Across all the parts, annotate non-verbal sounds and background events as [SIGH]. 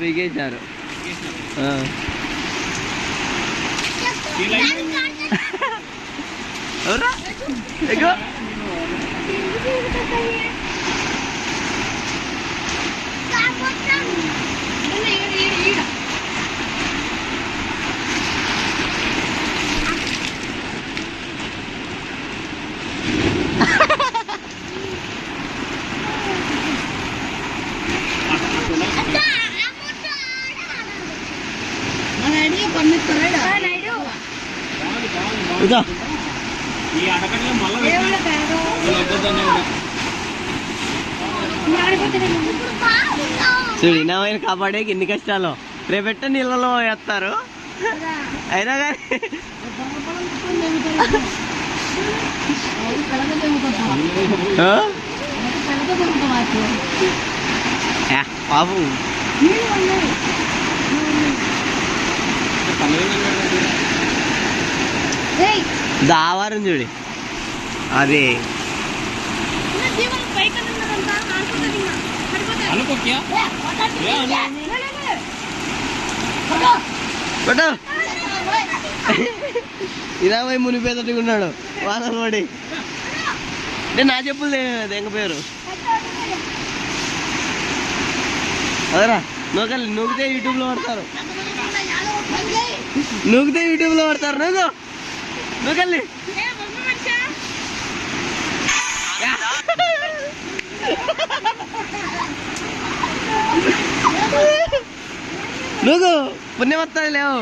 బిగేశారు. ఎవరా ఎవర్రా? ఇదో. ఈ అడగట్లో మళ్ళీ చూడు ఇనామైన కాపాడేకి ఎన్ని కష్టాలు. రేపెట్ట నీళ్ళలో వేస్తారు? అయినా కానీ. పాపం దావారం చూడి. అదే. పోయి మునిపేదట్టుగా ఉన్నాడు వానలు పడి. అంటే నా చెప్పులు దెంగపోయారు అదరా నూకలు నూకితే యూట్యూబ్లో పడతారు నూకితే యూట్యూబ్లో పడతారు నూకు. నూకల్ని నూకు పుణ్యం వస్తుంది లేవు.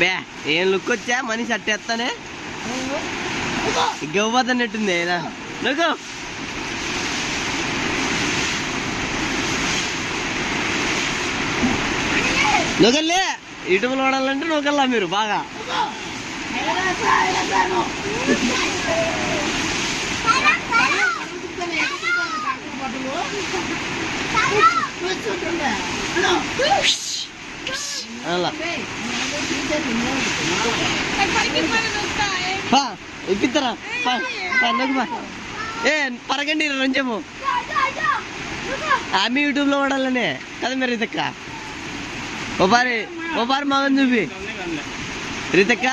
బే ఏం లుక్ వచ్చా? మనిషి అట్టేస్తానే గవ్వదన్నట్టుంది నువ్వు. నువ్వులే ఇటువలు వాడాలంటే నువ్వుకెళ్ళా మీరు బాగా అలా పా ఇప్పిస్తారా పా పా నొక్కు పా ఏ పరగండి రంజము ఆమె యూట్యూబ్లో వాడాలనే కదా మీరు రితక్క ఓపారి ఓపారి మగన్ చూపి. రితక్క.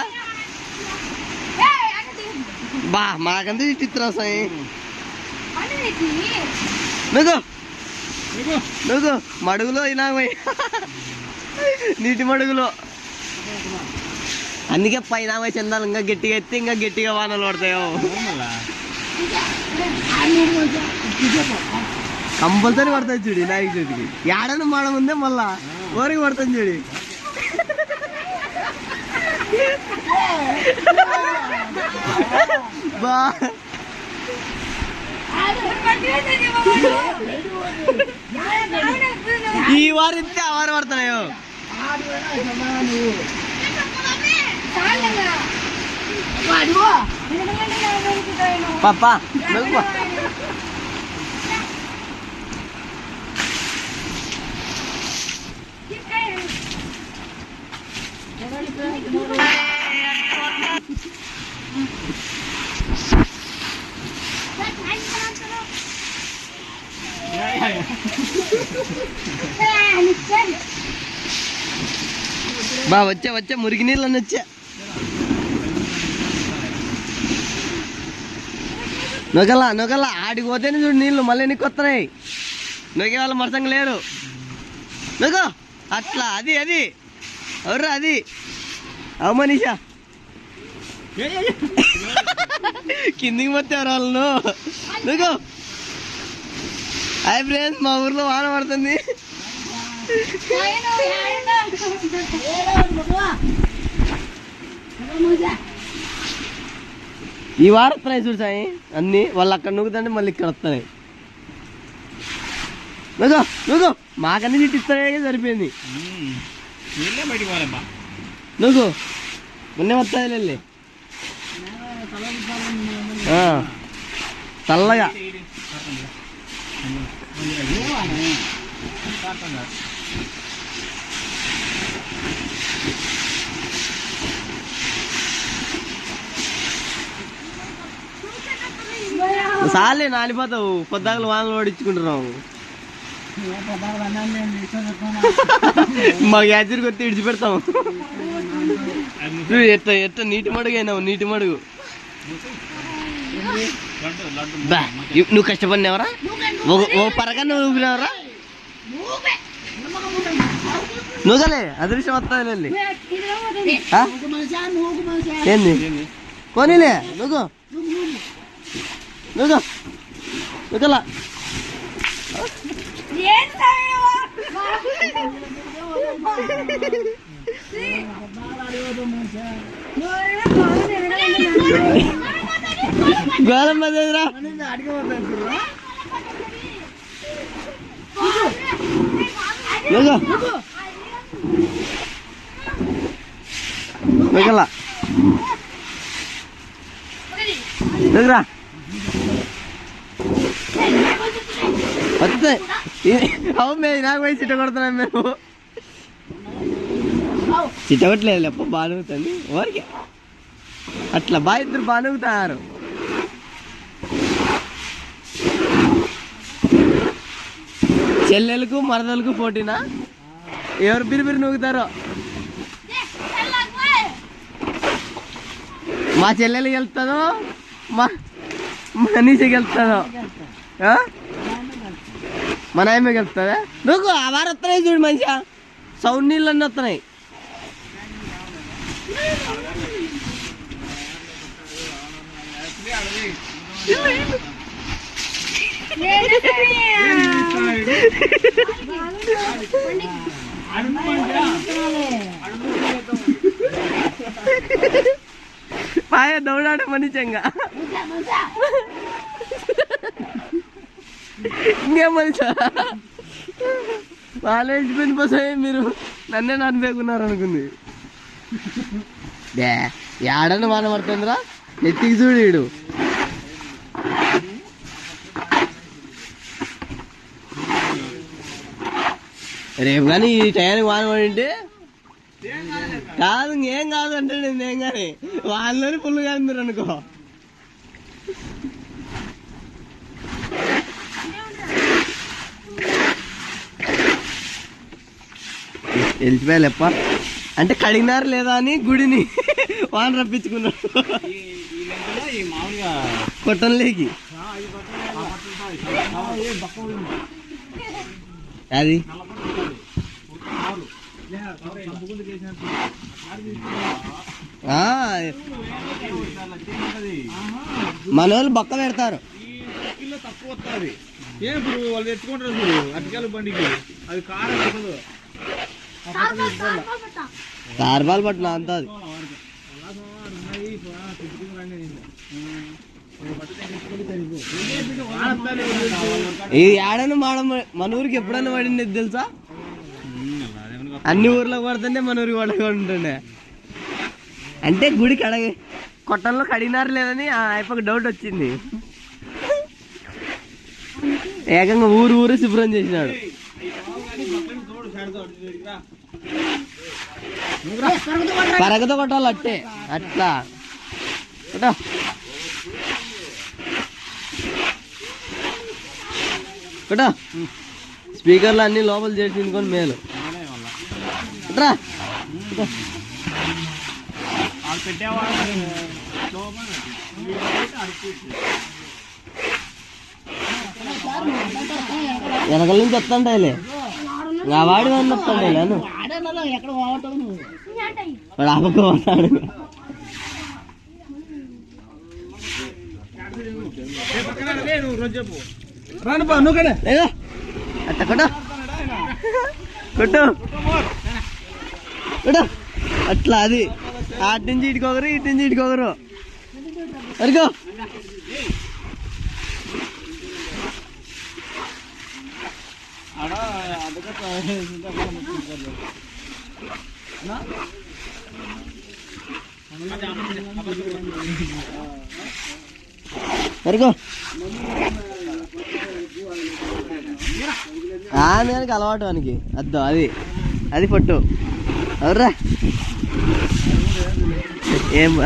బా మాకంతా చిత్రం సాయి నువ్వు. నువ్వు. మడుగులో ఇలా నీటి మడుగులో. అందుకే పైన పోయి చందాలు ఇంకా గట్టిగా ఎత్తి ఇంకా గట్టిగా వానలు పడతాయో. కంపల్సరీ పడతాయి చూడు నాయకు చూడికి ఏడని మాడ ముందే మళ్ళా. ఊరికి పడుతుంది చూడు బా ఈ వారు ఇస్తే ఆ వారు పడుతున్నాయో పాపా నువ్వు పా. బా వచ్చా వచ్చా మురికి నీళ్ళు అని వచ్చా. నొగల నొగల ఆడికి పోతేనే చూడు నీళ్ళు మళ్ళీ నీకు వస్తున్నాయి. నొగే వాళ్ళ మరసంగా లేరు. నొగో అట్లా అది అది. ఎవరు అది? అవు మనీషా. కిందికి మొత్తారు వాళ్ళను నువ్వు హాయ్ ఫ్రెండ్స్ మా ఊర్లో వాన పడుతుంది. ఈ వారం వస్తున్నాయి చూడు సాయి. అన్ని వాళ్ళు అక్కడ నూకుతుంటే మళ్ళీ ఇక్కడ వస్తున్నాయి నువ్వు నువ్వు మాకన్నీ తిట్టిస్తానే సరిపోయింది. బయటికి నువ్వు? మొన్నే వస్తాయి వెళ్ళి. చల్లగా సాలే నాలిపోతావు పొద్దాకలు వానలు పడించుకుంటున్నావు మాకు యాచరి కొట్టి విడిచిపెడతాం చూడు ఎట్ట ఎట్ట నీటి మడుగు అయినావు నీటి మడుగు లడ్డు లడ్డు బా ఇవ్- నువ్వు కష్టపడినావరా ఒక ఓ పరకన్నా ఊపినావరా నువ్వుగలే అదృష్టం వస్తుంది వెళ్ళి ఆ? ఏంది ఏంది? పోనీలే నువ్వు నువ్వు నువ్వులా గోళం పదేదిరా నువ్వు నువ్వులా వస్తే అవును మేము నాకు వయసు ఇట్ట కొడుతున్నాం మేము. చిట్టగొట్టలేదు లేప బాగుతుంది ఊరికే. అట్లా బా ఇద్దరు బాగుతారు చెల్లెలకు మరదలకు పోటీనా? ఎవరు బిరిబిరి నూగుతారో? మా చెల్లెలు వెళ్తాదో మా మనీషకి వెళ్తాదో మన ఆయమ్మ వెళ్తుందా నువ్వు ఆ వారు వస్తున్నాయి చూడు మంచిగా. సౌండ్ నీళ్ళు అన్నీ వస్తున్నాయి. పాయ దౌడాడ మనిషంగా. ఇంకేం మనిషా కాలేజ్ ఇంటిపోయిన పోసే మీరు? నన్నే నడిపేకున్నారు అనుకుంది ఏడని వాన పడుతుందిరా ఎత్తికి చూడు రేపు కానీ ఈ టయానికి వాన పడింటే కాదు ఇంకేం కాదు అంటే నేను ఏం కానీ వాళ్ళని ఫుల్ కానీ మీరు అనుకో. వెళ్ళిపోయాలి ఎప్ప అంటే కడిగినారు లేదా అని గుడిని వాన రప్పించుకున్నాడు కొట్టంలేకి. అది. ఆ, మన వాళ్ళు బక్క పెడతారు. తక్కువ వస్తుంది ఏం ఇప్పుడు వాళ్ళు తెచ్చుకుంటారు చూడు అటుకాయల బండికి అది కారం పట్ల అంత అది. ఈ ఆడను మాడ మన ఊరికి ఎప్పుడైనా పడింది తెలుసా? అన్ని ఊర్లకు పడుతుంటే మన ఊరికి పడకుంటుండే అంటే గుడి కడ కొట్టంలో కడిగినారు లేదని ఆ అయిపోయి డౌట్ వచ్చింది. ఏకంగా ఊరు ఊరు శుభ్రం చేసినాడు. పరగతో కొట్టాలి అట్టే అట్లా. కొట్ట స్పీకర్లు అన్ని లోపల చేసి తినుకొని మేలు. అట్రా. వెనకల నుంచి వస్తుంటాయిలే నా వాడి వాడిని వస్తుంటాయి వాడు చెప్పు. రాను బా నువ్వు కడే లేదో అట్ట కొట్టు కొట్టు కొట్టు అట్లా అది అటు నుంచి ఇటుకొకరు ఇటు నుంచి ఇటుకొకరు అరుగో ఆడ అదొక అరుగో ఆమెకి అలవాటు వానికి. అద్దో అది. అది పట్టు. అవర్రా. ఏం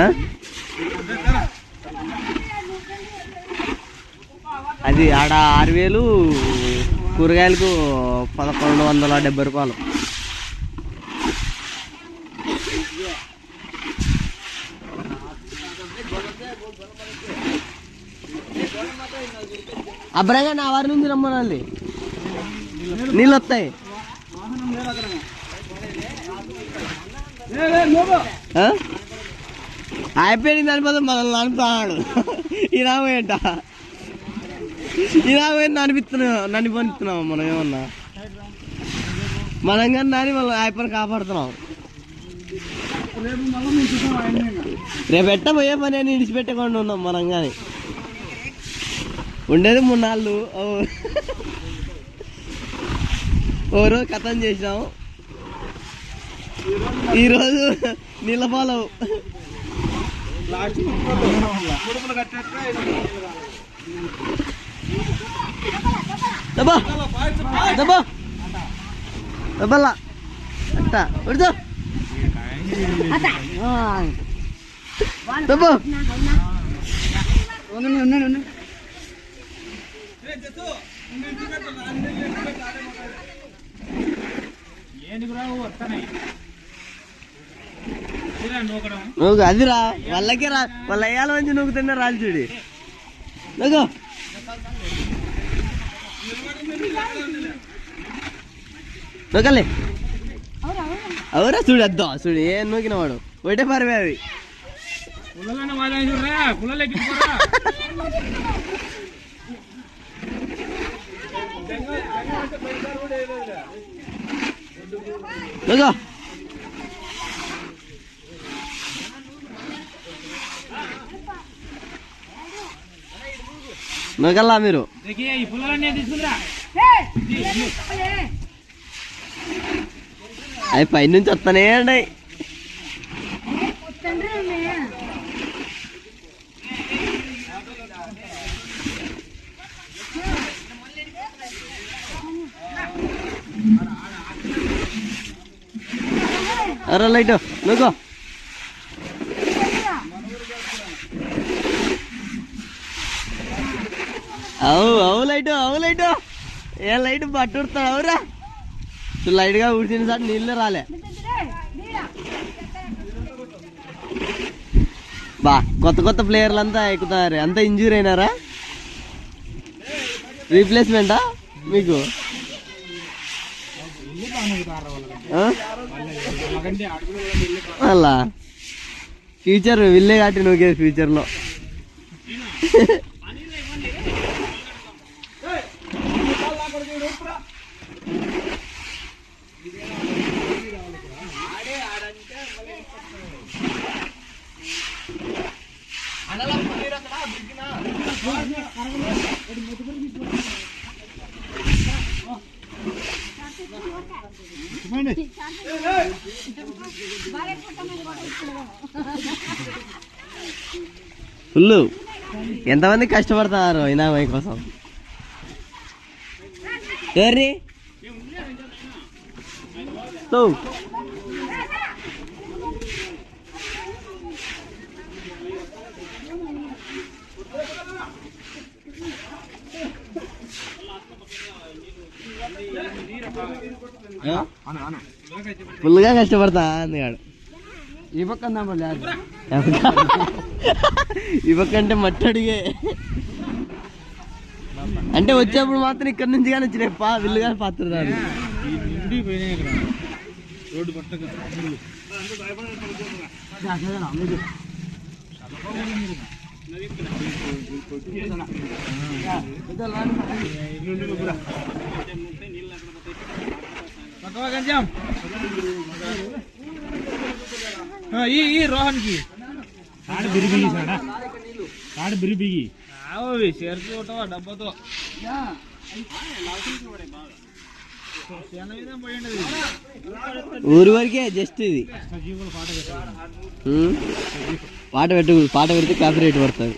అది ఆడ ఆరు వేలు కూరగాయలకు పదకొండు వందల డెబ్బై రూపాయలు. అబ్రంగా నా వారి నుంచి రమ్మనాలి. నీళ్ళు వస్తాయి అయిపోయింది అనిపోతే మనల్ని అనిపిస్తున్నాడు ఈ రామయ్యంట ఈ రామయ్య అనిపిస్తున్నావు నన్ను మనం ఏమన్నా? మనం కానీ నాని మళ్ళీ అయిపోయి కాపాడుతున్నాం. రేపు ఎట్ట పోయే పని అని ఇడిచిపెట్టకుండా ఉన్నాం మనం కానీ. ఉండేది మూడు నాళ్ళు ఓ రోజు కథం చేసినాము ఈరోజు నీళ్ళపాలవు లాస్ట్ దబ్బా దబ్బా దబ్బల్లా అట్ట ఉడుతో. దబ్బా. నువ్వు అదిరా వాళ్ళకే రా. వాళ్ళ అయ్యాల మంచి నూకుతున్నా రాలి చూడి. నువ్వు నూకలే. అవురా చూడు అద్దా. చూడు ఏం నూకిన వాడు ఒకటే పరవే అవి. పుల్లలన్న [LAUGHS] Let's నగల్లా మీరు. అవి పైనుంచి వస్తానే అండి. అరే లైట్. నువ్వు అవు అవు లైట్ అవు లైట్. ఏ లైట్ పట్టుడుతాడు అవురా లైట్గా ఉడిచిన సార్ నీళ్ళు రాలే. బా కొత్త కొత్త ప్లేయర్లు అంతా ఎక్కుతారు. అంతా ఇంజూర్ అయినారా? రీప్లేస్మెంటా మీకు? అలా. ఫ్యూచర్ విల్లే కాబట్టి నువ్వు ఫ్యూచర్లో ఫుల్ ఎంతమంది కష్టపడతారు ఇనామై కోసం? ఎవరి ఫుల్గా కష్టపడతా అందుగాడు ఈ పక్క ఈ పక్క అంటే మట్టడిగే. అంటే వచ్చేప్పుడు మాత్రం ఇక్కడ నుంచి కానీ వచ్చినాయి. పా విల్లు కానీ పోయినాయి ఇక్కడ రోడ్డు పట్టక ఈ ఈ బిరిబిగి సాడా? బిరిబిగి డబ్బాతో? పోయిండదు ఊరి వరకే జస్ట్ ఇది. పాట పెట్టు పాట పెడితే కాపీ రేట్ పడుతుంది.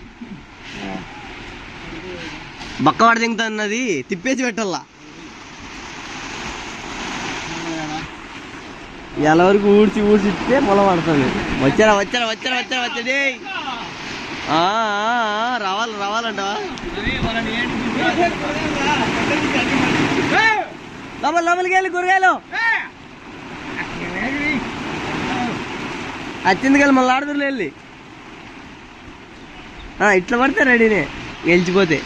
బక్కవాడ దింగుతున్నది తిప్పేసి పెట్టాలా. ఎలా వరకు ఊడ్చి ఊడ్చి ఇస్తే పొలం పడుతుంది. వచ్చారా వచ్చారా వచ్చారా వచ్చారా వచ్చేది ఆ, రావాలి రావాలంటవా? లోపల లోపలికి వెళ్ళి కూరగాయలు. అచ్చింది కానీ మళ్ళీ ఆడుతుర్లు వెళ్ళి. ఆ, ఇట్లా పడితే రెడీనే. గెలిచిపోతే.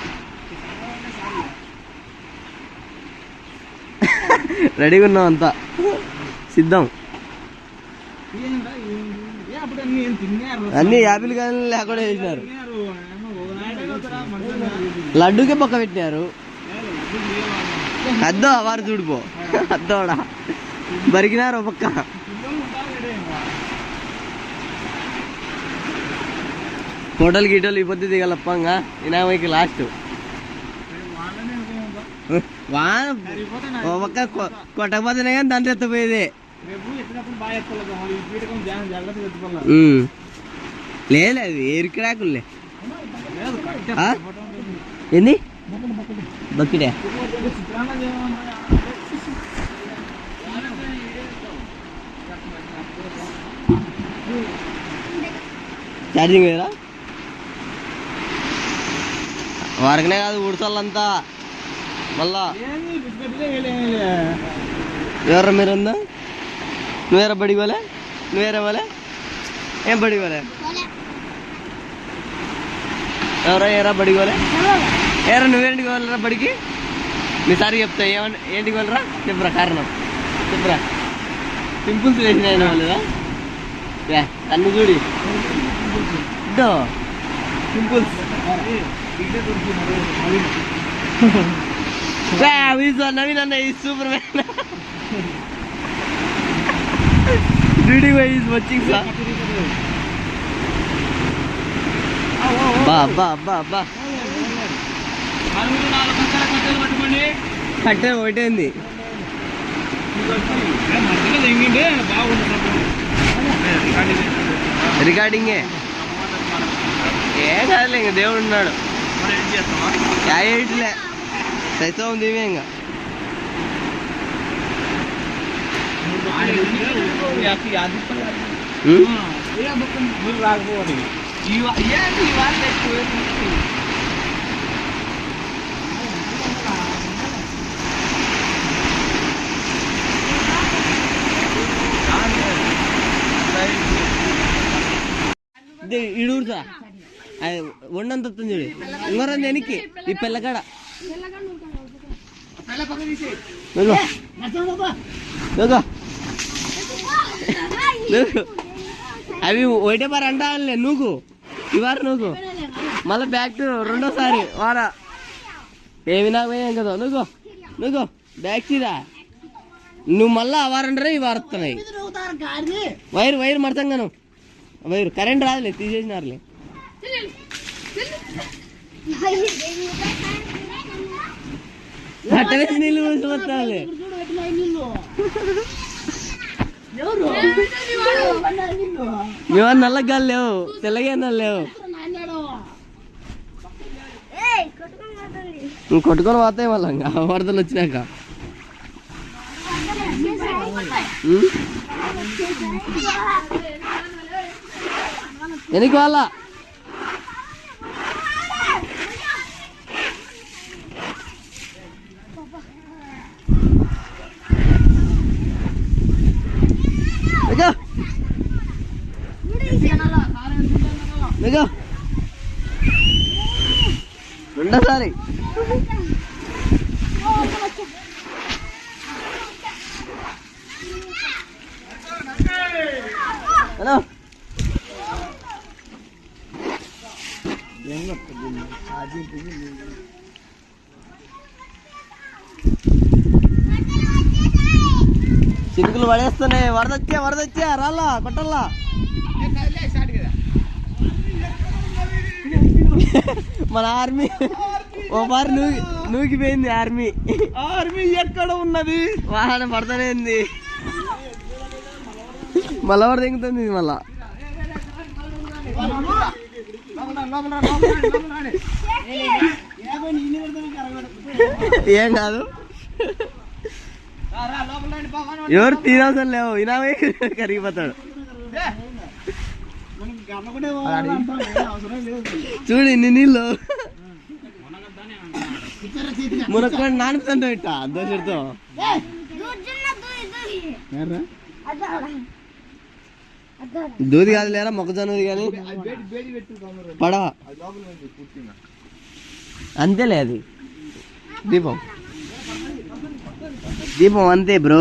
రెడీగా ఉన్నాం అంతా సిద్ధం. అన్ని యాపిల్ కానీ లేకుండా చేసినారు. లడ్డూకే పక్క పెట్టినారు. అద్దో వారు చూడిపో. అద్దోడా. బరికినారు పక్క. హోటల్ ఉంటారు ఈ పొద్దు దిగలప్పంగా. ఇనామైకి లాస్ట్. వాన సరిపోతే నా ఓ పక్క కొ- కొట్టకపోతేనే కానీ దాంట్లో ఎత్తపోయేది. లేదు అది? ఫోటో ఉంటుంది. ఏంది. బక్కిడే. ఛార్జింగ్ వేరా వారికనే కాదు ఉడతలంతా మళ్ళా. ఎవరు మీరుందా నువ్వేరా బడికి పోలే? నువ్వేరా పోలే? ఏం బడికి పోలే? ఎవరా ఏరా బడికి పోలే? ఏరా నువ్వేంటికి వెళ్ళరా బడికి? మీ సారి చెప్తా ఏమన్నా ఏంటికి వెళ్ళరా చెప్పురా కారణం. చెప్పురా. పింపుల్స్ వేసిన ఆయన వాళ్ళదా యా, కన్ను చూడి. పింపుల్స్. [LAUGHS] మరి. నవీన్ అన్న ఈ super man duty by is watching sir బా బా బా బా నలుగురు నాలుగు పక్కల కట్టెలు పట్టుకోండి కట్టే ఒకటేంది. రికార్డింగే ఏం? కాదులే ఇంక దేవుడు ఉన్నాడు. మనం ఏం చేస్తామా యా ఏట్లే సైతం ఉంది ఇవే ఇంకా. ఉమ్? మీరు రాకపోవాలి ఇది వండంత చూడు. ఇంకొరంది దేనికి? ఈ పిల్లకాడ. అవి ఒకటే పారు అంటానులే నువ్వు ఇవారు నువ్వు మళ్ళీ బ్యాక్ టు రెండోసారి వారా. ఏమి నాకు పోయాం కదా నువ్వు నువ్వు బ్యాక్ సీదా నువ్వు మళ్ళీ ఆ వారంటారా ఈ వారుతున్నాయి వైర్ వైర్ మడతంగాను వైర్ కరెంట్ రాదులే తీసేసినారులే. పట్టవేసి నీళ్ళు పోసి వస్తావులే మేమన్నా నల్లగా లేవు తెల్లగా లేవు. నువ్వు కొట్టుకొని పోతాయి మళ్ళీ ఇంకా వరదలు వచ్చినాక? వెనక్కి వాళ్ళ పడేస్తున్నాయి. వరదొచ్చా వరదొచ్చా రాళ్ళా కొట్టల్లా. మన ఆర్మీ. ఓ మారి నూగి నూగిపోయింది ఆర్మీ. ఆర్మీ ఎక్కడ ఉన్నది? వాహన పడతానే ఉంది మళ్ళా ఎవరు దిగుతుంది ఇది మళ్ళా. ఏం కాదు. ఎవరు తీరాసం లేవు. ఇనామే కరిగిపోతాడు. చూడు ఇన్ని నీళ్ళు. మునక్కడ నానుపుతుంటావు ఇట్ట. దోశతో దూది కాదు లేరా? మొక్కజొన్నది కానీ పడవ. అంతేలే అది. దీపం. దీపం అంతే బ్రో.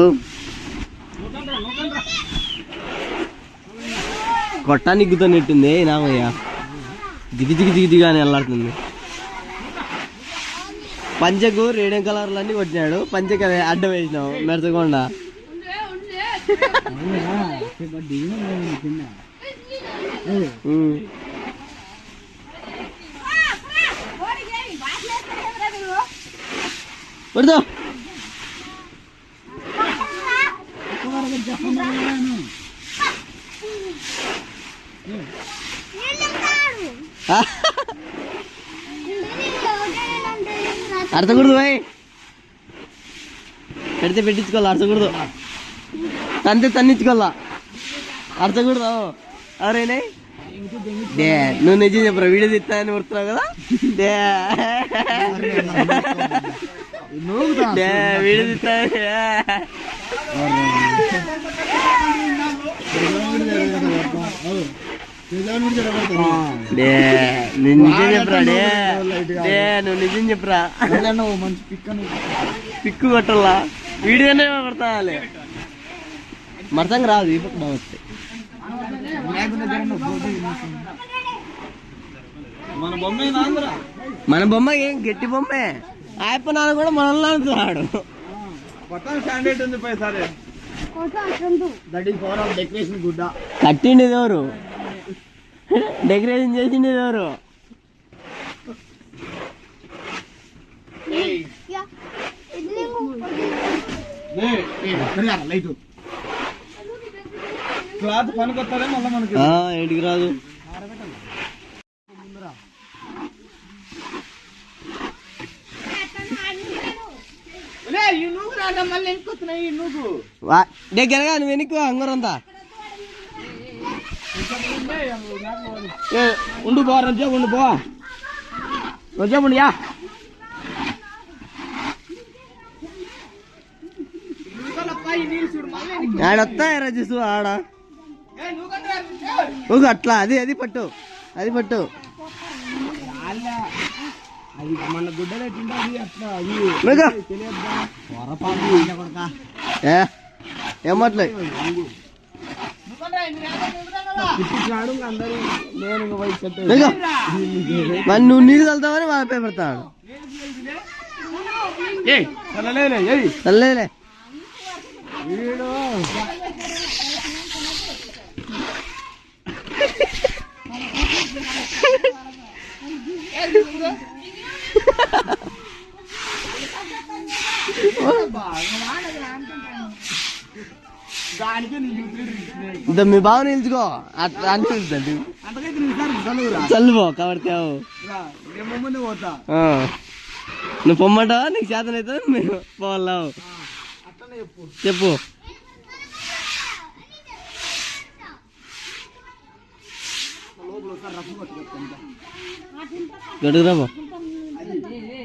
కొట్టానికి గుతనట్టుంది నామయ్య దిగి దిగి దిగి దిగి అని వెళ్ళాడుతుంది పంచకు రేడియం కలర్లు అన్ని కొట్టినాడు. పంచకు అదే అడ్డం వేసినావు. మెరచకుండా ఉమ్. పడుతో అరచకూడదు పోయి. పెడితే పెట్టించుకోవాలి అరచకూడదు. తంతే తన్నించుకోవాలా. అరచకూడదు. ఎవరైనా డే నువ్వు నిజం చెప్పరా వీడియో తీస్తానని కొడుతున్నావు కదా? డే వీడియో నువ్వు నిజం చెప్పరా డే డే నువ్వు నిజం చెప్పరా? మంచి పిక్కను పిక్కు కొట్టాలా? వీడియోనే కొడతాలే మరసంగా రాదు ఈ పక్క బాగా వస్తాయి. మన బొమ్మ ఆంధ్ర మన బొమ్మ ఏం? గట్టి బొమ్మే. ఆయప్ప నాన్న కూడా మనల్ని అంటున్నాడు మొత్తం స్టాండర్డ్ ఉంది పై సరే. That is power of decoration గుడ్డ కట్టిండి ఎవరు? డెకరేషన్ చేసింది ఎవరు? లైట్. క్లాత్ పనికొస్తారే మళ్ళీ మనకి. ఆ, ఏంటికి రాదు ఈ నువ్వు రాదా మళ్ళీ ఎంకొస్తున్నాయి ఈ నువ్వు వా- దగ్గరగా నువ్వు వెనక్కి అంగరంతా? ఉండు బో రజ్జా ఉండు బో రజ్జా ఉండు యా. ఆడ? రజసు ఆడ అట్లా అది అది పట్టు అది పట్టు. అది మన గుడ్డలు ఎట్లుంటుంది అట్లా అది ఊగ. తెలియద్దా? పొరపాటు ఏ? ఏమట్లే. మరి నువ్వు నీళ్ళు చల్లుతావని వాళ్ళ పేరు పెడతాడు. ఏయ్ చల్లలేలే ఏయ్ చల్లేలే వీడు [LAUGHS] దానికి నీ యూట్యూబ్ ఇద్దా మీ బావ నిలుచుకో అనిపిస్తుంది కవర్తావు ముందు పోతా. నువ్వు పొమ్మంటావా? నీకు చేతన అయితే మేము పోవాలావు చెప్పు. చెప్పు.